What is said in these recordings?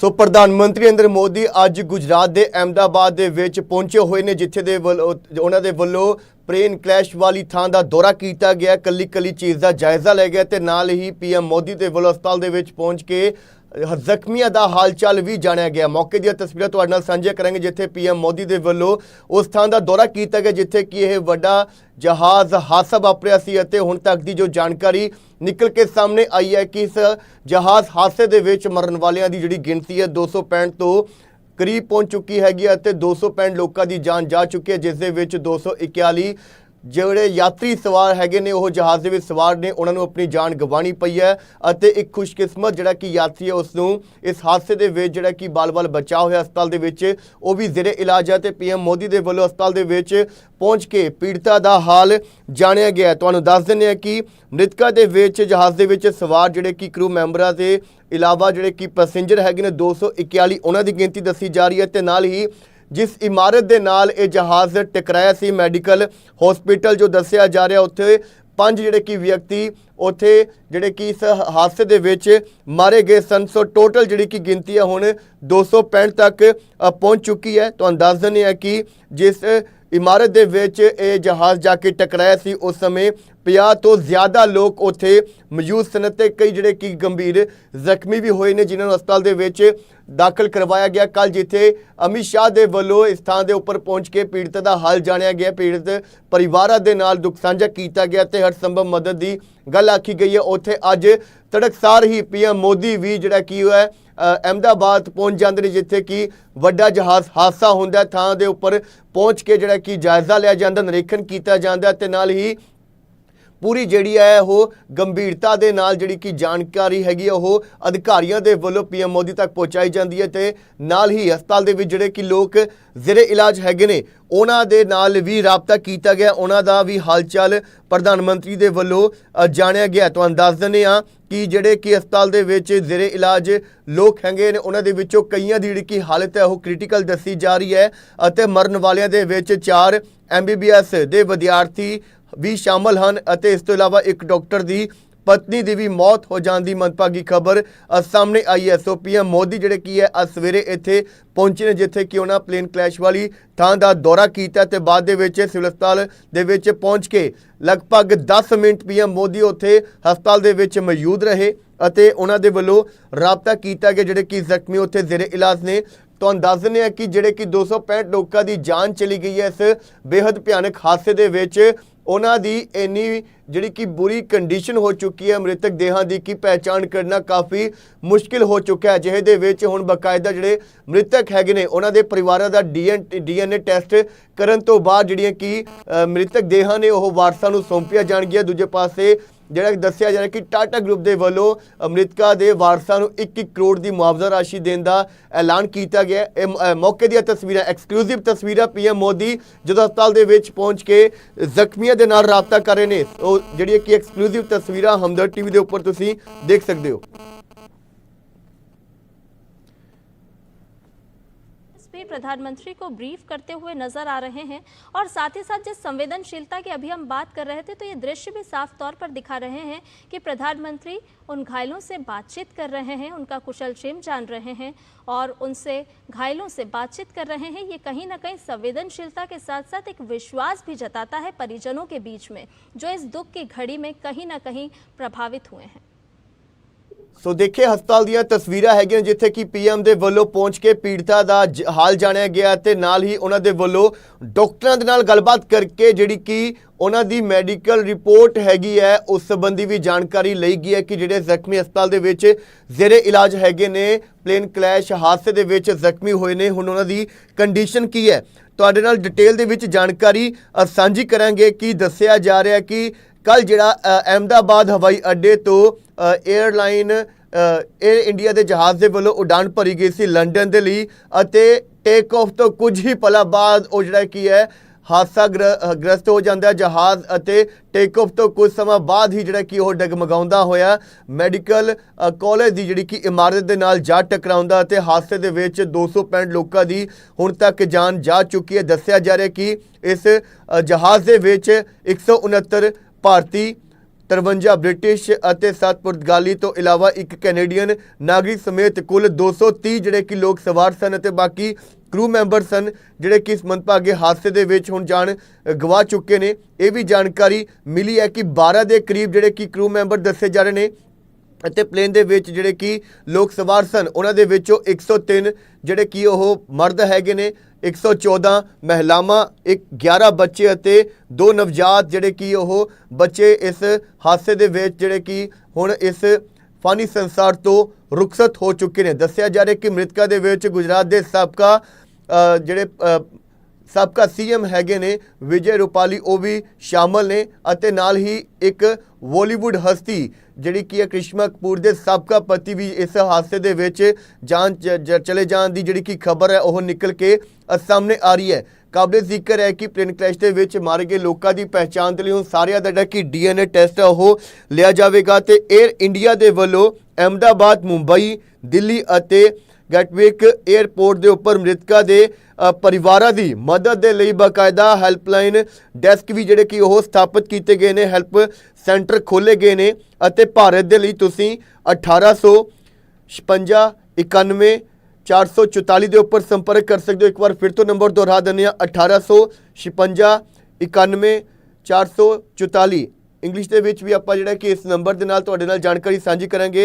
ਸੋ ਪ੍ਰਧਾਨ ਮੰਤਰੀ ਨਰਿੰਦਰ ਮੋਦੀ ਅੱਜ ਗੁਜਰਾਤ ਦੇ ਅਹਿਮਦਾਬਾਦ ਦੇ ਵਿੱਚ ਪਹੁੰਚੇ ਹੋਏ ਨੇ, ਜਿੱਥੇ ਦੇ ਵੱਲੋਂ ਉਹਨਾਂ ਦੇ ਵੱਲੋਂ ਪ੍ਰੇਨ ਕਲੈਸ਼ ਵਾਲੀ ਥਾਂ ਦਾ ਦੌਰਾ ਕੀਤਾ ਗਿਆ। ਕੱਲੀ ਕੱਲੀ ਚੀਜ਼ ਦਾ ਜਾਇਜ਼ਾ ਲਿਆ ਗਿਆ ਤੇ ਨਾਲ ਹੀ ਪੀਐਮ ਮੋਦੀ ਦੇ ਵੱਲੋਂ ਹਸਪਤਾਲ ਦੇ ਵਿੱਚ ਪਹੁੰਚ ਕੇ ਜ਼ਖਮੀਆਂ ਦਾ ਹਾਲਚਾਲ ਵੀ ਜਾਣਿਆ ਗਿਆ। ਮੌਕੇ ਦੀਆਂ ਤਸਵੀਰਾਂ ਤੁਹਾਡੇ ਨਾਲ ਸਾਂਝੀਆਂ ਕਰਾਂਗੇ, ਜਿੱਥੇ ਪੀਐਮ ਮੋਦੀ ਦੇ ਵੱਲੋਂ ਉਸ ਥਾਂ ਦਾ ਦੌਰਾ ਕੀਤਾ ਗਿਆ, ਜਿੱਥੇ ਕਿ ਇਹ ਵੱਡਾ ਜਹਾਜ਼ ਹਾਦਸਾ ਵਾਪਰਿਆ ਸੀ ਅਤੇ ਹੁਣ ਤੱਕ ਦੀ ਜੋ ਜਾਣਕਾਰੀ ਨਿਕਲ ਕੇ ਸਾਹਮਣੇ ਆਈ ਹੈ ਕਿ ਇਸ ਜਹਾਜ਼ ਹਾਦਸੇ ਦੇ ਵਿੱਚ ਮਰਨ ਵਾਲਿਆਂ ਦੀ ਜਿਹੜੀ ਗਿਣਤੀ ਹੈ 265 ਤੋਂ ਕਰੀਬ ਪਹੁੰਚ ਚੁੱਕੀ ਹੈਗੀ ਹੈ ਅਤੇ 265 ਲੋਕਾਂ ਦੀ ਜਾਨ ਜਾ ਚੁੱਕੀ ਹੈ, ਜਿਸ ਦੇ ਵਿੱਚ 241 ਜਿਹੜੇ ਯਾਤਰੀ ਸਵਾਰ ਹੈਗੇ ਨੇ, ਉਹ ਜਹਾਜ਼ ਦੇ ਵਿੱਚ ਸਵਾਰ ਨੇ, ਉਹਨਾਂ ਨੂੰ ਆਪਣੀ ਜਾਨ ਗਵਾਣੀ ਪਈ ਹੈ ਅਤੇ ਇੱਕ ਖੁਸ਼ਕਿਸਮਤ ਜਿਹੜਾ ਕਿ ਯਾਤਰੀ ਹੈ ਉਸ ਨੂੰ ਇਸ ਹਾਦਸੇ ਦੇ ਵਿੱਚ ਜਿਹੜਾ ਕਿ ਬਾਲ-ਬਾਲ ਬਚਾ ਹੋਇਆ ਹਸਪਤਾਲ ਦੇ ਵਿੱਚ, ਉਹ ਵੀ ਜ਼ੇਰੇ ਇਲਾਜ ਹੈ ਤੇ ਪੀਐਮ ਮੋਦੀ ਦੇ ਵੱਲੋਂ ਹਸਪਤਾਲ ਦੇ ਵਿੱਚ ਪਹੁੰਚ ਕੇ ਪੀੜਤਾ ਦਾ ਹਾਲ ਜਾਣਿਆ ਗਿਆ ਤੁਹਾਨੂੰ ਦੱਸ ਦਿੰਦੇ ਹਾਂ ਕਿ ਮ੍ਰਿਤਕਾ ਦੇ ਵਿੱਚ, ਜਹਾਜ਼ ਦੇ ਵਿੱਚ ਸਵਾਰ ਜਿਹੜੇ ਕਿ ਕਰੂ ਮੈਂਬਰਾਂ ਦੇ ਇਲਾਵਾ ਜਿਹੜੇ ਕਿ ਪੈਸੇਂਜਰ ਹੈਗੇ ਨੇ 241 ਉਹਨਾਂ ਦੀ ਗਿਣਤੀ ਦੱਸੀ ਜਾ ਰਹੀ ਹੈ ਤੇ ਨਾਲ ਹੀ ਜਿਸ ਇਮਾਰਤ ਦੇ ਨਾਲ ਇਹ ਜਹਾਜ਼ ਟਕਰਾਇਆ ਸੀ, ਮੈਡੀਕਲ ਹਸਪੀਟਲ ਜੋ ਦੱਸਿਆ ਜਾ ਰਿਹਾ, ਉੱਥੇ ਪੰਜ ਜਿਹੜੇ ਕਿ ਵਿਅਕਤੀ ਉੱਥੇ ਜਿਹੜੇ ਕਿ ਇਸ ਹਾਦਸੇ ਦੇ ਵਿੱਚ ਮਾਰੇ ਗਏ ਸਨ। ਸੋ ਟੋਟਲ ਜਿਹੜੀ ਕਿ ਗਿਣਤੀ ਹੈ ਹੁਣ 265 ਤੱਕ ਪਹੁੰਚ ਚੁੱਕੀ ਹੈ। ਤੁਹਾਨੂੰ ਦੱਸ ਦਿੰਦੇ ਹਾਂ ਕਿ ਜਿਸ ਇਮਾਰਤ ਦੇ ਵਿੱਚ ਇਹ ਜਹਾਜ਼ ਜਾ ਕੇ ਟਕਰਾਇਆ ਸੀ, ਉਸ ਸਮੇਂ 50 ਤੋਂ ਜ਼ਿਆਦਾ ਲੋਕ ਉੱਥੇ ਮੌਜੂਦ ਸਨ ਤੇ ਕਈ ਜਿਹੜੇ ਕਿ ਗੰਭੀਰ ਜ਼ਖਮੀ ਵੀ ਹੋਏ ਨੇ, ਜਿਨ੍ਹਾਂ ਨੂੰ ਹਸਪਤਾਲ ਦੇ ਵਿੱਚ ਦਾਖਲ ਕਰਵਾਇਆ ਗਿਆ। ਕੱਲ ਜਿੱਥੇ ਅਮਿਤ ਸ਼ਾਹ ਦੇ ਵੱਲੋਂ ਇਸ ਥਾਂ ਦੇ ਉੱਪਰ ਪਹੁੰਚ ਕੇ ਪੀੜਤ ਦਾ ਹਾਲ ਜਾਣਿਆ ਗਿਆ। ਪੀੜਤ ਪਰਿਵਾਰਾਂ ਦੇ ਨਾਲ ਦੁੱਖ ਸਾਂਝਾ ਕੀਤਾ ਗਿਆ ਤੇ ਹਰ ਸੰਭਵ ਮਦਦ ਦੀ ਗੱਲ ਆਖੀ ਗਈ ਹੈ। ਉੱਥੇ ਅੱਜ ਤੜਕਸਾਰ ਹੀ ਪੀਐਮ ਮੋਦੀ ਵੀ ਜਿਹੜਾ ਕੀ ਹੋਇਆ ਅਹਿਮਦਾਬਾਦ ਪਹੁੰਚ ਜਾਂਦੇ ਨੇ, ਜਿੱਥੇ ਕਿ ਵੱਡਾ ਜਹਾਜ਼ ਹਾਦਸਾ ਹੁੰਦਾ ਥਾਂ ਦੇ ਉੱਪਰ ਪਹੁੰਚ ਕੇ ਜਿਹੜਾ ਕਿ ਜਾਇਜ਼ਾ ਲਿਆ ਜਾਂਦਾ, ਨਿਰੀਖਣ ਕੀਤਾ ਜਾਂਦਾ ਤੇ ਨਾਲ ਹੀ ਪੂਰੀ ਜਿਹੜੀ ਹੈ ਉਹ ਗੰਭੀਰਤਾ ਦੇ ਨਾਲ ਜਿਹੜੀ ਕਿ ਜਾਣਕਾਰੀ ਹੈਗੀ ਹੈ ਉਹ ਅਧਿਕਾਰੀਆਂ ਦੇ ਵੱਲੋਂ ਪੀਐਮ ਮੋਦੀ ਤੱਕ ਪਹੁੰਚਾਈ ਜਾਂਦੀ ਹੈ ਤੇ ਨਾਲ ਹੀ ਹਸਪਤਾਲ ਦੇ ਵਿੱਚ ਜਿਹੜੇ ਕਿ ਲੋਕ ਜ਼ੇਰੇ ਇਲਾਜ ਹੈਗੇ ਨੇ, ਉਹਨਾਂ ਦੇ ਨਾਲ ਵੀ ਰਾਬਤਾ ਕੀਤਾ ਗਿਆ, ਉਹਨਾਂ ਦਾ ਵੀ ਹਾਲਚਾਲ ਪ੍ਰਧਾਨ ਮੰਤਰੀ ਦੇ ਵੱਲੋਂ ਜਾਣਿਆ ਗਿਆ। ਤੁਹਾਨੂੰ ਦੱਸ ਦਿੰਦੇ ਹਾਂ ਕਿ ਜਿਹੜੇ ਕਿ ਹਸਪਤਾਲ ਦੇ ਵਿੱਚ ਜ਼ੇਰੇ ਇਲਾਜ ਲੋਕ ਹੈਗੇ ਨੇ, ਉਹਨਾਂ ਦੇ ਵਿੱਚੋਂ ਕਈਆਂ ਦੀ ਜਿਹੜੀ ਕਿ ਹਾਲਤ ਹੈ, ਉਹ ਕ੍ਰਿਟੀਕਲ ਦੱਸੀ ਜਾ ਰਹੀ ਹੈ ਅਤੇ ਮਰਨ ਵਾਲਿਆਂ ਦੇ ਵਿੱਚ 4 ਐਮਬੀਬੀਐਸ ਦੇ ਵਿਦਿਆਰਥੀ ਵੀ ਸ਼ਾਮਲ ਹਨ ਅਤੇ ਇਸ ਤੋਂ ਇਲਾਵਾ ਇੱਕ ਡਾਕਟਰ ਦੀ ਪਤਨੀ ਦੀ ਵੀ ਮੌਤ ਹੋ ਜਾਣ ਦੀ ਮੰਦਭਾਗੀ ਖਬਰ ਸਾਹਮਣੇ ਆਈ ਹੈ। ਸੋ ਪੀਐਮ ਮੋਦੀ ਜਿਹੜੇ ਕੀ ਹੈ, ਅੱਜ ਸਵੇਰੇ ਇੱਥੇ ਪਹੁੰਚੇ ਨੇ, ਜਿੱਥੇ ਕਿ ਉਹਨਾਂ ਪਲੇਨ ਕਲੈਸ਼ ਵਾਲੀ ਥਾਂ ਦਾ ਦੌਰਾ ਕੀਤਾ ਤੇ ਬਾਅਦ ਦੇ ਵਿੱਚ ਸਿਵਲ ਹਸਪਤਾਲ ਦੇ ਵਿੱਚ ਪਹੁੰਚ ਕੇ ਲਗਭਗ 10 ਮਿੰਟ ਪੀਐਮ ਮੋਦੀ ਉੱਥੇ ਹਸਪਤਾਲ ਦੇ ਵਿੱਚ ਮੌਜੂਦ ਰਹੇ ਅਤੇ ਉਹਨਾਂ ਦੇ ਵੱਲੋਂ ਰਾਬਤਾ ਕੀਤਾ ਗਿਆ, ਜਿਹੜੇ ਕਿ ਜ਼ਖਮੀ ਉੱਥੇ ਜ਼ੇਰੇ ਇਲਾਜ ਨੇ। ਤੁਹਾਨੂੰ ਦੱਸ ਦਿੰਦੇ ਹਾਂ ਕਿ ਜਿਹੜੇ ਕਿ 265 ਲੋਕਾਂ ਦੀ ਜਾਨ ਚਲੀ ਗਈ ਹੈ, ਇਸ ਬੇहद ਭਿਆਨਕ ਹਾਦਸੇ ਦੇ ਵਿੱਚ ਉਹਨਾਂ ਦੀ ਇੰਨੀ ਜਿਹੜੀ ਕਿ ਬੁਰੀ ਕੰਡੀਸ਼ਨ ਹੋ ਚੁੱਕੀ ਹੈ, ਮ੍ਰਿਤਕ ਦੇਹਾਂ ਦੀ ਕਿ ਪਹਿਚਾਣ ਕਰਨਾ ਕਾਫੀ ਮੁਸ਼ਕਿਲ ਹੋ ਚੁੱਕਾ ਹੈ ਜਿਹੇ ਦੇ ਵਿੱਚ ਹੁਣ ਬਕਾਇਦਾ ਜਿਹੜੇ ਮ੍ਰਿਤਕ ਹੈਗੇ ਨੇ, ਉਹਨਾਂ ਦੇ ਪਰਿਵਾਰਾਂ ਦਾ ਡੀਐਨਏ ਟੈਸਟ ਕਰਨ ਤੋਂ ਬਾਅਦ ਜਿਹੜੀਆਂ ਕਿ ਮ੍ਰਿਤਕ ਦੇਹਾਂ ਨੇ, ਉਹ ਵਾਰਸਾਂ ਨੂੰ ਸੌਂਪੀਆਂ ਜਾਣਗੀਆਂ। ਦੂਜੇ ਪਾਸੇ ਜਿਹੜਾ ਕਿ ਦੱਸਿਆ ਜਾ ਰਿਹਾ ਕਿ ਟਾਟਾ ਗਰੁੱਪ ਦੇ ਵੱਲੋਂ ਅਮਰੀਕਾ ਦੇ ਵਾਰਸਾਂ ਨੂੰ 1-1 ਕਰੋੜ ਦੀ ਮੁਆਵਜ਼ਾ ਰਾਸ਼ੀ ਦੇਣ ਦਾ ਐਲਾਨ ਕੀਤਾ ਗਿਆ। ਇਹ ਮੌਕੇ ਦੀਆਂ ਤਸਵੀਰਾਂ ਐਕਸਕਲੂਸਿਵ ਤਸਵੀਰਾਂ ਪੀਐਮ ਮੋਦੀ ਜਦੋਂ ਹਸਪਤਾਲ ਦੇ ਵਿੱਚ ਪਹੁੰਚ ਕੇ ਜ਼ਖਮੀਆਂ ਦੇ ਨਾਲ ਰਾਬਤਾ ਕਰ ਰਹੇ ਨੇ। ਉਹ ਜਿਹੜੀ ਕਿ ਐਕਸਕਲੂਸਿਵ ਤਸਵੀਰਾਂ ਹਮਦਰ ਟੀਵੀ ਦੇ ਉੱਪਰ ਤੁਸੀਂ ਦੇਖ ਸਕਦੇ ਹੋ। प्रधानमंत्री को ब्रीफ करते हुए नज़र आ रहे हैं और साथ ही साथ जिस संवेदनशीलता की अभी हम बात कर रहे थे तो ये दृश्य भी साफ़ तौर पर दिखा रहे हैं कि प्रधानमंत्री उन घायलों से बातचीत कर रहे हैं, उनका कुशल क्षेम जान रहे हैं और उनसे घायलों से बातचीत कर रहे हैं। ये कहीं ना कहीं संवेदनशीलता के साथ साथ एक विश्वास भी जताता है परिजनों के बीच में, जो इस दुख की घड़ी में कहीं ना कहीं प्रभावित हुए हैं। ਸੋ ਦੇਖੇ, ਹਸਪਤਾਲ ਦੀਆਂ ਤਸਵੀਰਾਂ ਹੈਗੀਆਂ ਜਿੱਥੇ ਕਿ ਪੀਐਮ ਦੇ ਵੱਲੋਂ ਪਹੁੰਚ ਕੇ ਪੀੜਤਾ ਦਾ ਜ- ਹਾਲ ਜਾਣਿਆ ਗਿਆ ਤੇ ਨਾਲ ਹੀ ਉਹਨਾਂ ਦੇ ਵੱਲੋਂ ਡਾਕਟਰਾਂ ਦੇ ਨਾਲ ਗੱਲਬਾਤ ਕਰਕੇ ਜਿਹੜੀ ਕਿ ਉਹਨਾਂ ਦੀ ਮੈਡੀਕਲ ਰਿਪੋਰਟ ਹੈਗੀ ਹੈ, ਉਸ ਸੰਬੰਧੀ ਵੀ ਜਾਣਕਾਰੀ ਲਈ ਗਈ ਹੈ ਕਿ ਜਿਹੜੇ ਜ਼ਖਮੀ ਹਸਪਤਾਲ ਦੇ ਵਿੱਚ ਜ਼ੇਰੇ ਇਲਾਜ ਹੈਗੇ ਨੇ, ਪਲੇਨ ਕਲੈਸ਼ ਹਾਦਸੇ ਦੇ ਵਿੱਚ ਜ਼ਖਮੀ ਹੋਏ ਨੇ, ਹੁਣ ਉਹਨਾਂ ਦੀ ਕੰਡੀਸ਼ਨ ਕੀ ਹੈ? ਤੁਹਾਡੇ ਨਾਲ ਡਿਟੇਲ ਦੇ ਵਿੱਚ ਜਾਣਕਾਰੀ ਸਾਂਝੀ ਕਰਾਂਗੇ ਕਿ ਦੱਸਿਆ ਜਾ ਰਿਹਾ ਕਿ ਕੱਲ ਜਿਹੜਾ ਅਹਿਮਦਾਬਾਦ ਹਵਾਈ ਅੱਡੇ ਤੋਂ 에ਅਰਲਾਈਨ ਅ, 에ਅਰ ਇੰਡੀਆ ਦੇ ਜਹਾਜ਼ ਦੇ ਵੱਲੋਂ ਉਡਾਨ ਭਰੀ ਗਈ ਸੀ ਲੰਡਨ ਦੇ ਲਈ ਅਤੇ ਟੇਕ ਆਫ ਤੋਂ ਕੁਝ ਹੀ ਪਲਾਂ ਬਾਅਦ ਉਹ ਜਿਹੜਾ ਕੀ ਹੈ ਹਾਦਸਾ ਗ੍ਰ- ਗ੍ਰਸਤ ਹੋ ਜਾਂਦਾ ਜਹਾਜ਼ ਅਤੇ ਟੇਕ ਆਫ ਤੋਂ ਕੁਝ ਸਮਾਂ ਬਾਅਦ ਹੀ ਜਿਹੜਾ ਕਿ ਉਹ ਡਗਮਗਾਉਂਦਾ ਹੋਇਆ। ਮੈਡੀਕਲ ਅ, ਕਾਲਜ ਦੀ ਜਿਹੜੀ ਕਿ ਇਮਾਰਤ ਦੇ ਨਾਲ ਜਾ ਟਕਰਾਉਂਦਾ ਅਤੇ ਹਾਦਸੇ ਦੇ ਵਿੱਚ 265 ਲੋਕਾਂ ਦੀ ਹੁਣ ਤੱਕ ਜਾਨ ਜਾ ਚੁੱਕੀ ਹੈ। ਦੱਸਿਆ ਜਾ ਰਿਹਾ ਕਿ ਇਸ ਜਹਾਜ਼ ਦੇ ਵਿੱਚ 169 ਭਾਰਤੀ 53 ਬ੍ਰਿਟਿਸ਼ ਅਤੇ 7 ਪੁਰਤਗਾਲੀ ਤੋਂ ਇਲਾਵਾ ਇੱਕ ਕੈਨੇਡੀਅਨ ਨਾਗਰਿਕ ਸਮੇਤ ਕੁੱਲ 230 ਜਿਹੜੇ ਕਿ ਲੋਕ ਸਵਾਰ ਸਨ ਅਤੇ ਬਾਕੀ ਕਰੂ ਮੈਂਬਰ ਸਨ, ਜਿਹੜੇ ਕਿ ਇਸ ਮੰਦਭਾਗੇ ਹਾਦਸੇ ਦੇ ਵਿੱਚ ਹੁਣ ਜਾਨ ਗਵਾ ਚੁੱਕੇ ਨੇ। ਇਹ ਵੀ ਜਾਣਕਾਰੀ ਮਿਲੀ ਹੈ ਕਿ 12 ਦੇ ਕਰੀਬ ਜਿਹੜੇ ਕਿ ਕਰੂ ਮੈਂਬਰ ਦੱਸੇ ਜਾ ਰਹੇ ਨੇ ਅਤੇ ਪਲੇਨ ਦੇ ਵਿੱਚ ਜਿਹੜੇ ਕਿ ਲੋਕ ਸਵਾਰ ਸਨ, ਉਹਨਾਂ ਦੇ ਵਿੱਚੋਂ 103 ਜਿਹੜੇ ਕਿ ਉਹ ਮਰਦ ਹੈਗੇ ਨੇ 114 ਮਹਿਲਾਵਾਂ, ਇੱਕ 11 ਬੱਚੇ ਅਤੇ ਦੋ ਨਵਜਾਤ ਜਿਹੜੇ ਕਿ ਉਹ ਬੱਚੇ ਇਸ ਹਾਦਸੇ ਦੇ ਵਿੱਚ ਜਿਹੜੇ ਕਿ ਹੁਣ ਇਸ ਫਾਨੀ ਸੰਸਾਰ ਤੋਂ ਰੁਖਸਤ ਹੋ ਚੁੱਕੇ ਨੇ। ਦੱਸਿਆ ਜਾ ਰਿਹਾ ਕਿ ਮ੍ਰਿਤਕਾਂ ਦੇ ਵਿੱਚ ਗੁਜਰਾਤ ਦੇ ਸਾਬਕਾ ਜਿਹੜੇ ਸਾਬਕਾ ਸੀਐਮ ਹੈਗੇ ਨੇ ਵਿਜੇ ਰੂਪਾਲੀ, ਉਹ ਵੀ ਸ਼ਾਮਲ ਨੇ ਅਤੇ ਨਾਲ ਹੀ ਇੱਕ ਬਾਲੀਵੁੱਡ ਹਸਤੀ ਜਿਹੜੀ ਕਿ ਹੈ ਕ੍ਰਿਸ਼ਮਾ ਕਪੂਰ ਦੇ ਸਾਬਕਾ ਪਤੀ ਵੀ ਇਸ ਹਾਦਸੇ ਦੇ ਵਿੱਚ ਜਾਨ ਚ- ਜ- ਚਲੇ ਜਾਣ ਦੀ ਜਿਹੜੀ ਕਿ ਖਬਰ ਹੈ, ਉਹ ਨਿਕਲ ਕੇ ਸਾਹਮਣੇ ਆ ਰਹੀ ਹੈ। ਕਾਬਲੇ ਜ਼ਿਕਰ ਹੈ ਕਿ ਪਲੇਨ ਕਲੈਸ਼ ਦੇ ਵਿੱਚ ਮਾਰੇ ਗਏ ਲੋਕਾਂ ਦੀ ਪਹਿਚਾਣ ਦੇ ਲਈ ਹੁਣ ਸਾਰਿਆਂ ਦਾ ਜਿਹੜਾ ਕਿ ਡੀਐਨਏ ਟੈਸਟ ਉਹ ਲਿਆ ਜਾਵੇਗਾ ਤੇ 에ਅਰ ਇੰਡੀਆ ਦੇ ਵੱਲੋਂ ਅਹਿਮਦਾਬਾਦ, ਮੁੰਬਈ, ਦਿੱਲੀ ਅਤੇ ਗੈਟਵਿਕ 에ਅਰਪੋਰਟ ਦੇ ਉੱਪਰ ਮ੍ਰਿਤਕਾ ਦੇ ਪਰਿਵਾਰਾਂ ਦੀ ਮਦਦ ਦੇ ਲਈ ਬਕਾਇਦਾ ਹੈਲਪਲਾਈਨ ਡੈਸਕ ਵੀ ਜਿਹੜੇ ਕਿ ਉਹ ਸਥਾਪਿਤ ਕੀਤੇ ਗਏ ਨੇ, ਹੈਲਪ ਸੈਂਟਰ ਖੋਲੇ ਗਏ ਨੇ ਅਤੇ ਭਾਰਤ ਦੇ ਲਈ ਤੁਸੀਂ 1856 91 444 ਦੇ ਉੱਪਰ ਸੰਪਰਕ ਕਰ ਸਕਦੇ ਹੋ। ਇੱਕ ਵਾਰ ਫਿਰ ਤੋਂ ਨੰਬਰ ਦੁਹਰਾ ਦਿੰਦੇ ਆ 1856 91 444 ਇੰਗਲਿਸ਼ ਦੇ ਵਿੱਚ ਵੀ ਆਪਾਂ ਜਿਹੜਾ ਕਿ ਇਸ ਨੰਬਰ ਦੇ ਨਾਲ ਤੁਹਾਡੇ ਨਾਲ ਜਾਣਕਾਰੀ ਸਾਂਝੀ ਕਰਾਂਗੇ।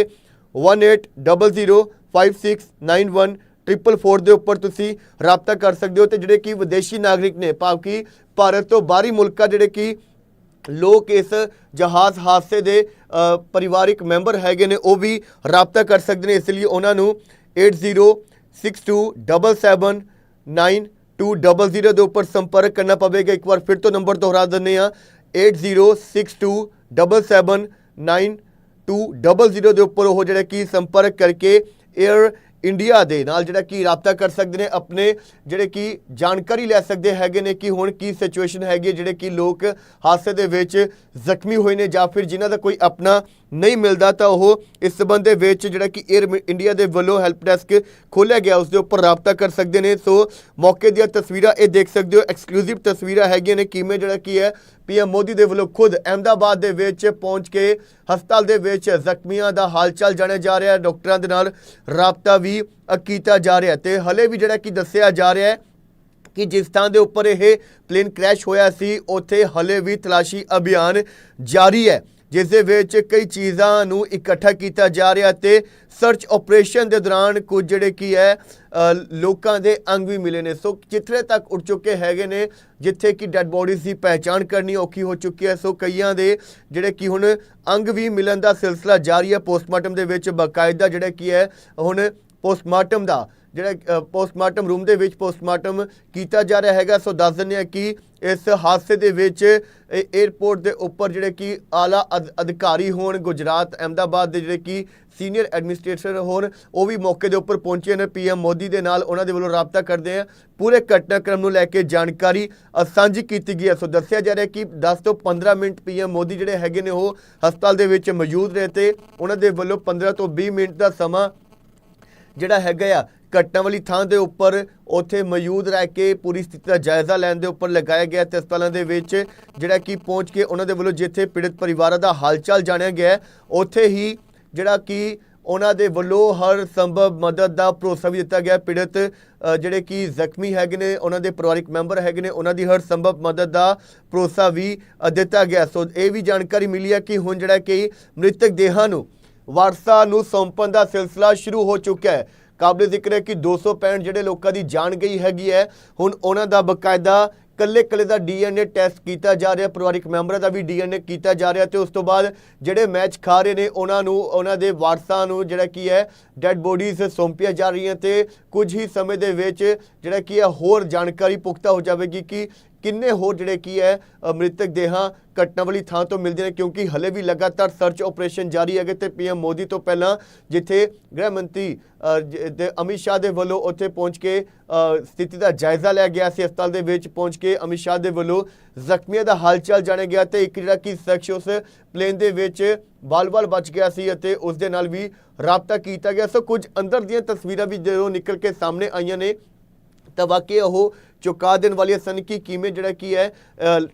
1800 5691 444 ਦੇ ਉੱਪਰ ਤੁਸੀਂ ਰਾਬਤਾ ਕਰ ਸਕਦੇ ਹੋ ਤੇ ਜਿਹੜੇ ਕਿ ਵਿਦੇਸ਼ੀ ਨਾਗਰਿਕ ਨੇ, ਭਾਵ ਕਿ ਭਾਰਤ ਤੋਂ ਬਾਹਰੀ ਮੁਲਕਾਂ ਜਿਹੜੇ ਕਿ ਲੋਕ ਇਸ ਜਹਾਜ਼ ਹਾਦਸੇ ਦੇ ਪਰਿਵਾਰਿਕ ਮੈਂਬਰ ਹੈਗੇ ਨੇ, ਉਹ ਵੀ ਰਾਬਤਾ ਕਰ ਸਕਦੇ ਨੇ। ਇਸ ਲਈ ਉਹਨਾਂ ਨੂੰ 8062779200 ਦੇ ਉੱਪਰ ਸੰਪਰਕ ਕਰਨਾ ਪਵੇਗਾ। ਇੱਕ ਵਾਰ ਫਿਰ ਤੋਂ ਨੰਬਰ ਦੁਹਰਾ ਦਿੰਦੇ ਆ 8062779200 ਦੇ ਉੱਪਰ ਉਹ ਜਿਹੜੇ ਕਿ ਸੰਪਰਕ ਕਰਕੇ 에ਅਰ ਇੰਡੀਆ ਦੇ ਨਾਲ ਜਿਹੜਾ ਕਿ ਰਾਬਤਾ ਕਰ ਸਕਦੇ ਨੇ ਆਪਣੇ ਜਿਹੜੇ ਕਿ ਜਾਣਕਾਰੀ ਲੈ ਸਕਦੇ ਹੈਗੇ ਨੇ ਕਿ ਹੁਣ ਕੀ ਸਿਚੁਏਸ਼ਨ ਹੈਗੀ ਹੈ, ਜਿਹੜੇ ਕਿ ਲੋਕ ਹਾਦਸੇ ਦੇ ਵਿੱਚ ਜ਼ਖਮੀ ਹੋਏ ਨੇ ਜਾਂ ਫਿਰ ਜਿਨ੍ਹਾਂ ਦਾ ਕੋਈ ਆਪਣਾ ਨਹੀਂ ਮਿਲਦਾ ਤਾਂ ਉਹ ਇਸ ਸਬੰਧ ਦੇ ਵਿੱਚ ਜਿਹੜਾ ਕਿ 에ਅਰ ਇੰਡੀਆ ਦੇ ਵੱਲੋਂ ਹੈਲਪ ਡੈਸਕ ਖੋਲ੍ਹਿਆ ਗਿਆ ਉਸ ਦੇ ਉੱਪਰ ਰਾਬਤਾ ਕਰ ਸਕਦੇ ਨੇ। ਸੋ ਮੌਕੇ ਦੀਆਂ ਤਸਵੀਰਾਂ ਇਹ ਦੇਖ ਸਕਦੇ ਹੋ ਐਕਸਕਲੂਸਿਵ ਤਸਵੀਰਾਂ ਹੈਗੀਆਂ ਨੇ ਕਿਵੇਂ ਜਿਹੜਾ ਕੀ ਹੈ ਪੀਐਮ ਮੋਦੀ ਦੇ ਵੱਲੋਂ ਖੁਦ ਅਹਿਮਦਾਬਾਦ ਦੇ ਵਿੱਚ ਪਹੁੰਚ ਕੇ ਹਸਪਤਾਲ ਦੇ ਵਿੱਚ ਜ਼ਖਮੀਆਂ ਦਾ ਹਾਲਚਾਲ ਜਾਣਿਆ ਜਾ ਰਿਹਾ ਹੈ। ਡਾਕਟਰਾਂ ਦੇ ਨਾਲ ਰਾਬਤਾ ਵੀ ਕੀਤਾ ਜਾ ਰਿਹਾ ਤੇ ਹਲੇ ਵੀ ਜਿਹੜਾ ਕਿ ਦੱਸਿਆ ਜਾ ਰਿਹਾ ਹੈ ਕਿ ਜਿਸ ਥਾਂ ਦੇ ਉੱਪਰ ਇਹ ਪਲੇਨ ਕ੍ਰੈਸ਼ ਹੋਇਆ ਸੀ, ਉੱਥੇ ਹਲੇ ਵੀ ਤਲਾਸ਼ੀ ਅਭਿਆਨ ਜਾਰੀ ਹੈ। ਜਿਸ ਦੇ ਵਿੱਚ ਕਈ ਚੀਜ਼ਾਂ ਨੂੰ ਇਕੱਠਾ ਕੀਤਾ ਜਾ ਰਿਹਾ ਤੇ ਸਰਚ ਆਪਰੇਸ਼ਨ ਦੇ ਦੌਰਾਨ ਕੁਝ ਜਿਹੜੇ ਕੀ ਹੈ ਲੋਕਾਂ ਦੇ ਅੰਗ ਵੀ ਮਿਲੇ ਨੇ। ਸੋ ਜਿੱਥੇ ਤੱਕ ਉੱਡ ਚੁੱਕੇ ਹੈਗੇ ਨੇ, ਜਿੱਥੇ ਕਿ ਡੈੱਡ ਬੋਡੀਜ਼ ਦੀ ਪਹਿਚਾਣ ਕਰਨੀ ਔਖੀ ਹੋ ਚੁੱਕੀ ਹੈ, ਸੋ ਕਈਆਂ ਦੇ ਜਿਹੜੇ ਕਿ ਹੁਣ ਅੰਗ ਵੀ ਮਿਲਣ ਦਾ ਸਿਲਸਿਲਾ ਜਾਰੀ ਹੈ। ਪੋਸਟਮਾਰਟਮ ਦੇ ਵਿੱਚ ਬਕਾਇਦਾ ਜਿਹੜਾ ਕੀ ਹੈ, ਹੁਣ ਪੋਸਟਮਾਰਟਮ ਦਾ, ਜਿਹੜਾ ਪੋਸਟਮਾਰਟਮ ਰੂਮ ਦੇ ਵਿੱਚ ਪੋਸਟਮਾਰਟਮ ਕੀਤਾ ਜਾ ਰਿਹਾ ਹੈਗਾ। ਸੋ ਦੱਸ ਦਿੰਦੇ ਆ ਕਿ ਇਸ ਹਾਦਸੇ ਦੇ ਵਿੱਚ 에ਅਰਪੋਰਟ ਦੇ ਉੱਪਰ ਜਿਹੜੇ ਕਿ ਆਲਾ ਅਧ- ਅਧਿਕਾਰੀ ਹੋਣ, ਗੁਜਰਾਤ, ਅਹਿਮਦਾਬਾਦ ਦੇ ਜਿਹੜੇ ਕਿ ਸੀਨੀਅਰ ਐਡਮਿਨਿਸਟ੍ਰੇਟਰ ਹੋਣ, ਉਹ ਵੀ ਮੌਕੇ ਦੇ ਉੱਪਰ ਪਹੁੰਚੇ ਨੇ। ਪੀਐਮ ਮੋਦੀ ਦੇ ਨਾਲ ਉਹਨਾਂ ਦੇ ਵੱਲੋਂ ਰਾਬਤਾ ਕਰਦੇ ਆ ਪੂਰੇ ਘਟਨਾਕ੍ਰਮ ਨੂੰ ਲੈ ਕੇ ਜਾਣਕਾਰੀ ਸਾਂਝੀ ਕੀਤੀ ਗਈ ਹੈ। ਸੋ ਦੱਸਿਆ ਜਾ ਰਿਹਾ ਕਿ 10 ਤੋਂ 15 ਮਿੰਟ ਪੀਐਮ ਮੋਦੀ ਜਿਹੜੇ ਹੈਗੇ ਨੇ, ਉਹ ਹਸਪਤਾਲ ਦੇ ਵਿੱਚ ਮੌਜੂਦ ਰਹੇ ਤੇ ਉਹਨਾਂ ਦੇ ਵੱਲੋਂ 15 ਤੋਂ 20 ਮਿੰਟ ਦਾ ਸਮਾਂ ਜਿਹੜਾ ਹੈਗਾ ਆ ਘਟਨਾ ਵਾਲੀ ਥਾਂ ਦੇ ਉੱਪਰ ਉੱਥੇ ਮੌਜੂਦ ਰਹਿ ਕੇ ਪੂਰੀ ਸਥਿਤੀ ਦਾ ਜਾਇਜ਼ਾ ਲੈਣ ਦੇ ਉੱਪਰ ਲਗਾਇਆ ਗਿਆ ਤੇ ਹਸਪਤਾਲਾਂ ਦੇ ਵਿੱਚ ਜਿਹੜਾ ਕਿ ਪਹੁੰਚ ਕੇ ਉਹਨਾਂ ਦੇ ਵੱਲੋਂ ਜਿੱਥੇ ਪੀੜਤ ਪਰਿਵਾਰਾਂ ਦਾ ਹਾਲਚਾਲ ਜਾਣਿਆ ਗਿਆ ਉੱਥੇ ਹੀ ਜਿਹੜਾ ਕਿ ਉਹਨਾਂ ਦੇ ਵੱਲੋਂ ਹਰ ਸੰਭਵ ਮਦਦ ਦਾ ਭਰੋਸਾ ਵੀ ਦਿੱਤਾ ਗਿਆ। ਪੀੜਤ ਜਿਹੜੇ ਕਿ ਜ਼ਖਮੀ ਹੈਗੇ ਨੇ, ਉਹਨਾਂ ਦੇ ਪਰਿਵਾਰਿਕ ਮੈਂਬਰ ਹੈਗੇ ਨੇ, ਉਹਨਾਂ ਦੀ ਹਰ ਸੰਭਵ ਮਦਦ ਦਾ ਭਰੋਸਾ ਵੀ ਦਿੱਤਾ ਗਿਆ। ਸੋ ਇਹ ਵੀ ਜਾਣਕਾਰੀ ਮਿਲੀ ਹੈ ਕਿ ਹੁਣ ਜਿਹੜਾ ਕਿ ਮ੍ਰਿਤਕ ਦੇਹਾਂ ਨੂੰ ਵਾਰਸਾਂ ਨੂੰ ਸੌਂਪਣ ਦਾ ਸਿਲਸਿਲਾ ਸ਼ੁਰੂ ਹੋ ਚੁੱਕਿਆ ਹੈ। ਕਾਬਲੇ ਜ਼ਿਕਰ ਹੈ ਕਿ 265 ਜਿਹੜੇ ਲੋਕਾਂ ਦੀ ਜਾਨ ਗਈ ਹੈਗੀ ਹੈ, ਹੁਣ ਉਹਨਾਂ ਦਾ ਬਕਾਇਦਾ ਕੱਲੇ ਕੱਲੇ ਦਾ ਡੀਐਨਏ ਟੈਸਟ ਕੀਤਾ ਜਾ ਰਿਹਾ, ਪਰਿਵਾਰਿਕ ਮੈਂਬਰਾਂ ਦਾ ਵੀ ਡੀਐਨਏ ਕੀਤਾ ਜਾ ਰਿਹਾ ਤੇ ਉਸ ਤੋਂ ਬਾਅਦ ਜਿਹੜੇ ਮੈਚ ਖਾ ਰਹੇ ਨੇ, ਉਹਨਾਂ ਨੂੰ, ਉਹਨਾਂ ਦੇ ਵਾਰਸਾਂ ਨੂੰ ਜਿਹੜਾ ਕੀ ਹੈ, ਡੈੱਡ ਬੋਡੀਜ਼ ਸੌਂਪੀਆਂ ਜਾ ਰਹੀਆਂ ਤੇ ਕੁਝ ਹੀ ਸਮੇਂ ਦੇ ਵਿੱਚ ਜਿਹੜਾ ਕੀ ਹੈ, ਹੋਰ ਜਾਣਕਾਰੀ ਪੁਖਤਾ ਹੋ ਜਾਵੇਗੀ ਕਿ ਕਿੰਨੇ ਹੋਰ ਜਿਹੜੇ ਕੀ ਹੈ ਮ੍ਰਿਤਕ ਦੇਹਾਂ ਘਟਨਾ ਵਾਲੀ ਥਾਂ ਤੋਂ ਮਿਲਦੇ ਨੇ ਕਿਉਂਕਿ ਹਲੇ ਵੀ ਲਗਾਤਾਰ ਸਰਚ ਆਪਰੇਸ਼ਨ ਜਾਰੀ ਹੈਗੇ ਤੇ ਪੀਐਮ ਮੋਦੀ ਤੋਂ ਪਹਿਲਾਂ ਜਿੱਥੇ ਗ੍ਰਹਿ ਮੰਤਰੀ ਅਮਿਤ ਸ਼ਾਹ ਦੇ ਵੱਲੋਂ ਉੱਥੇ ਪਹੁੰਚ ਕੇ ਸਥਿਤੀ ਦਾ ਜਾਇਜ਼ਾ ਲਿਆ ਗਿਆ ਸੀ, ਹਸਪਤਾਲ ਦੇ ਵਿੱਚ ਪਹੁੰਚ ਕੇ ਅਮਿਤ ਸ਼ਾਹ ਦੇ ਵੱਲੋਂ ਜ਼ਖਮੀਆਂ ਦਾ ਹਾਲਚਾਲ ਜਾਣਿਆ ਗਿਆ ਤੇ ਇੱਕ ਜਿਹੜਾ ਕਿ ਸ਼ਖਸ ਉਸ ਪਲੇਨ ਦੇ ਵਿੱਚ ਬਾਲ-ਬਾਲ ਬਚ ਗਿਆ ਸੀ ਅਤੇ ਉਸ ਦੇ ਨਾਲ ਵੀ ਰਾਬਤਾ ਕੀਤਾ ਗਿਆ। ਸੋ ਕੁਝ ਅੰਦਰ ਦੀਆਂ ਤਸਵੀਰਾਂ ਵੀ ਜਦੋਂ ਨਿਕਲ ਕੇ ਸਾਹਮਣੇ ਆਈਆਂ ਨੇ, ਤਾਂ ਵਾਕਈ ਉਹ ਚੁਕਾ ਦੇਣ ਵਾਲੀਆਂ ਸਨ ਕਿ ਕਿਵੇਂ ਜਿਹੜਾ ਕੀ ਹੈ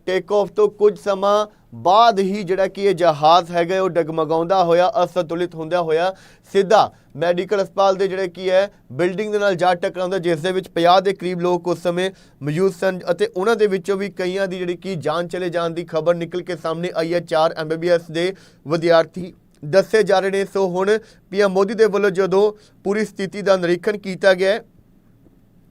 ਟੇਕ ਆਫ ਤੋਂ ਕੁਝ ਸਮਾਂ ਬਾਅਦ ਹੀ ਜਿਹੜਾ ਕਿ ਇਹ ਜਹਾਜ਼ ਹੈਗਾ ਉਹ ਡਗਮਗਾਉਂਦਾ ਹੋਇਆ, ਅਸੰਤੁਲਿਤ ਹੁੰਦਾ ਹੋਇਆ। ਸਿੱਧਾ ਮੈਡੀਕਲ ਹਸਪਤਾਲ ਦੇ ਜਿਹੜੇ ਕੀ ਹੈ ਬਿਲਡਿੰਗ ਦੇ ਨਾਲ ਜਾ ਟਕਰਾਉਂਦਾ, ਜਿਸ ਦੇ ਵਿੱਚ 50 ਦੇ ਕਰੀਬ ਲੋਕ ਉਸ ਸਮੇਂ ਮੌਜੂਦ ਸਨ ਅਤੇ ਉਹਨਾਂ ਦੇ ਵਿੱਚੋਂ ਵੀ ਕਈਆਂ ਦੀ ਜਿਹੜੀ ਕੀ ਜਾਨ ਚਲੇ ਜਾਣ ਦੀ ਖਬਰ ਨਿਕਲ ਕੇ ਸਾਹਮਣੇ ਆਈ ਹੈ। 4 ਐਮਬੀਬੀਐਸ ਦੇ ਵਿਦਿਆਰਥੀ ਦੱਸੇ ਜਾ ਰਹੇ ਨੇ। ਸੋ ਹੁਣ ਪੀਐਮ ਮੋਦੀ ਦੇ ਵੱਲੋਂ ਜਦੋਂ ਪੂਰੀ ਸਥਿਤੀ ਦਾ ਨਿਰੀਖਣ ਕੀਤਾ ਗਿਆ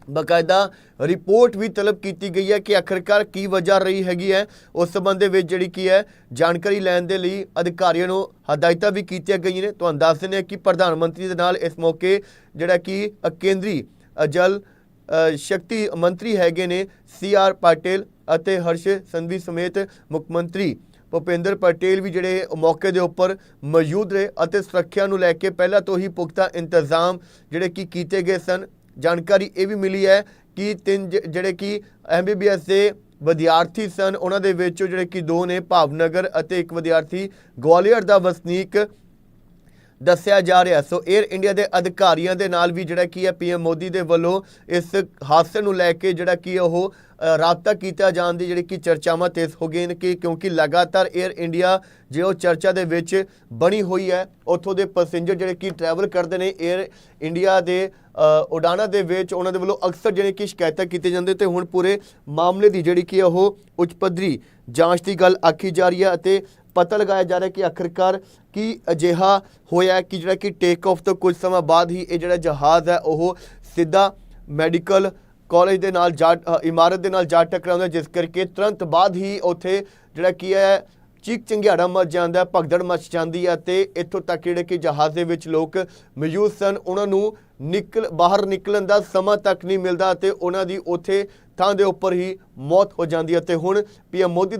ਬਕਾਇਦਾ ਰਿਪੋਰਟ ਵੀ ਤਲਬ ਕੀਤੀ ਗਈ ਹੈ ਕਿ ਆਖਰਕਾਰ ਕੀ ਵਜ੍ਹਾ ਰਹੀ ਹੈਗੀ ਹੈ, ਉਸ ਸੰਬੰਧ ਦੇ ਵਿੱਚ ਜਿਹੜੀ ਕੀ ਹੈ, ਜਾਣਕਾਰੀ ਲੈਣ ਦੇ ਲਈ ਅਧਿਕਾਰੀਆਂ ਨੂੰ ਹਦਾਇਤਾਂ ਵੀ ਕੀਤੀਆਂ ਗਈਆਂ ਨੇ। ਤੁਹਾਨੂੰ ਦੱਸ ਦਿੰਦੇ ਹਾਂ ਕਿ ਪ੍ਰਧਾਨ ਮੰਤਰੀ ਦੇ ਨਾਲ ਇਸ ਮੌਕੇ ਜਿਹੜਾ ਕਿ ਕੇਂਦਰੀ ਜਲ ਸ਼ਕਤੀ ਮੰਤਰੀ ਹੈਗੇ ਨੇ ਸੀ ਆਰ ਪਾਟਿਲ ਅਤੇ ਹਰਸ਼ ਸੰਧਵੀ ਸਮੇਤ ਮੁੱਖ ਮੰਤਰੀ ਭੁਪਿੰਦਰ ਪਟੇਲ ਵੀ ਜਿਹੜੇ ਮੌਕੇ ਦੇ ਉੱਪਰ ਮੌਜੂਦ ਰਹੇ ਅਤੇ ਸੁਰੱਖਿਆ ਨੂੰ ਲੈ ਕੇ ਪਹਿਲਾਂ ਤੋਂ ਹੀ ਪੁਖਤਾ ਇੰਤਜ਼ਾਮ ਜਿਹੜੇ ਕਿ ਕੀਤੇ ਗਏ ਸਨ। ਜਾਣਕਾਰੀ ਇਹ ਵੀ ਮਿਲੀ ਹੈ ਕਿ ਤਿੰਨ ਜਿਹੜੇ ਕਿ ਐਮਬੀਬੀਐਸ ਦੇ ਵਿਦਿਆਰਥੀ ਸਨ, ਉਹਨਾਂ ਦੇ ਵਿੱਚੋਂ ਜਿਹੜੇ ਕਿ ਦੋ ਨੇ ਭਾਵਨਗਰ ਅਤੇ ਇੱਕ ਵਿਦਿਆਰਥੀ ਗਵਾਲੀਅਰ ਦਾ ਵਸਨੀਕ ਦੱਸਿਆ ਜਾ ਰਿਹਾ ਸੋ 에ਅਰ ਇੰਡੀਆ ਦੇ ਅਧਿਕਾਰੀਆਂ ਦੇ ਨਾਲ ਵੀ ਜਿਹੜਾ ਕੀ ਹੈ ਪੀਐਮ ਮੋਦੀ ਦੇ ਵੱਲੋਂ ਇਸ ਹਾਦਸੇ ਨੂੰ ਲੈ ਕੇ ਜਿਹੜਾ ਕੀ ਉਹ ਰਾਬਤਾ ਕੀਤਾ ਜਾਣ ਦੀ ਜਿਹੜੀ ਕਿ ਚਰਚਾਵਾਂ ਤੇਜ਼ ਹੋ ਗਈਆਂ ਨੇ ਕਿ ਕਿਉਂਕਿ ਲਗਾਤਾਰ 에ਅਰ ਇੰਡੀਆ ਜੇ ਉਹ ਚਰਚਾ ਦੇ ਵਿੱਚ ਬਣੀ ਹੋਈ ਹੈ, ਉੱਥੋਂ ਦੇ ਪੈਸੇਂਜਰ ਜਿਹੜੇ ਕਿ ਟਰੈਵਲ ਕਰਦੇ ਨੇ 에ਅਰ ਇੰਡੀਆ ਦੇ ਅ, ਦੇ ਵਿੱਚ ਉਹਨਾਂ ਦੇ ਵੱਲੋਂ ਅਕਸਰ ਜਿਹੜੇ ਕਿ ਸ਼ਿਕਾਇਤਾਂ ਕੀਤੀਆਂ ਜਾਂਦੇ ਤੇ ਹੁਣ ਪੂਰੇ ਮਾਮਲੇ ਦੀ ਜਿਹੜੀ ਕਿ ਉਹ ਉੱਚ ਪੱਧਰੀ ਜਾਂਚ ਦੀ ਗੱਲ ਆਖੀ ਜਾ ਰਹੀ ਹੈ ਅਤੇ ਪਤਾ ਲਗਾਇਆ ਜਾ ਰਿਹਾ ਕਿ ਆਖਿਰਕਾਰ ਕੀ ਅਜਿਹਾ ਹੋਇਆ ਕਿ ਜਿਹੜਾ ਕਿ ਟੇਕ ਆਫ ਤੋਂ ਕੁਝ ਸਮਾਂ ਬਾਅਦ ਹੀ ਇਹ ਜਿਹੜਾ ਜਹਾਜ਼ ਹੈ ਉਹ ਸਿੱਧਾ ਮੈਡੀਕਲ ਕਾਲਜ ਦੇ ਨਾਲ ਜਾ ਇਮਾਰਤ ਦੇ ਨਾਲ ਜਾ ਟਕਰਾਉਂਦਾ ਜਿਸ ਕਰਕੇ ਤੁਰੰਤ ਬਾਅਦ ਹੀ ਉੱਥੇ ਜਿਹੜਾ ਕੀ ਹੈ ਚੀਕ ਚੰਗਿਆੜਾ ਮਚ ਜਾਂਦਾ, ਭਗਦੜ ਮਚ ਜਾਂਦੀ ਹੈ ਤੇ ਇੱਥੋਂ ਤੱਕ ਜਿਹੜੇ ਕਿ ਜਹਾਜ਼ ਦੇ ਵਿੱਚ ਲੋਕ ਮੌਜੂਦ ਸਨ, ਉਹਨਾਂ ਨੂੰ ਨਿਕਲ, ਬਾਹਰ ਨਿਕਲਣ ਦਾ ਸਮਾਂ ਤੱਕ ਨਹੀਂ ਮਿਲਦਾ ਤੇ ਉਹਨਾਂ ਦੀ ਉੱਥੇ ਥਾਂ ਦੇ ਉੱਪਰ ਹੀ ਮੌਤ ਹੋ ਜਾਂਦੀ ਹੈ ਤੇ ਹੁਣ ਪੀਐਮ ਮੋਦੀ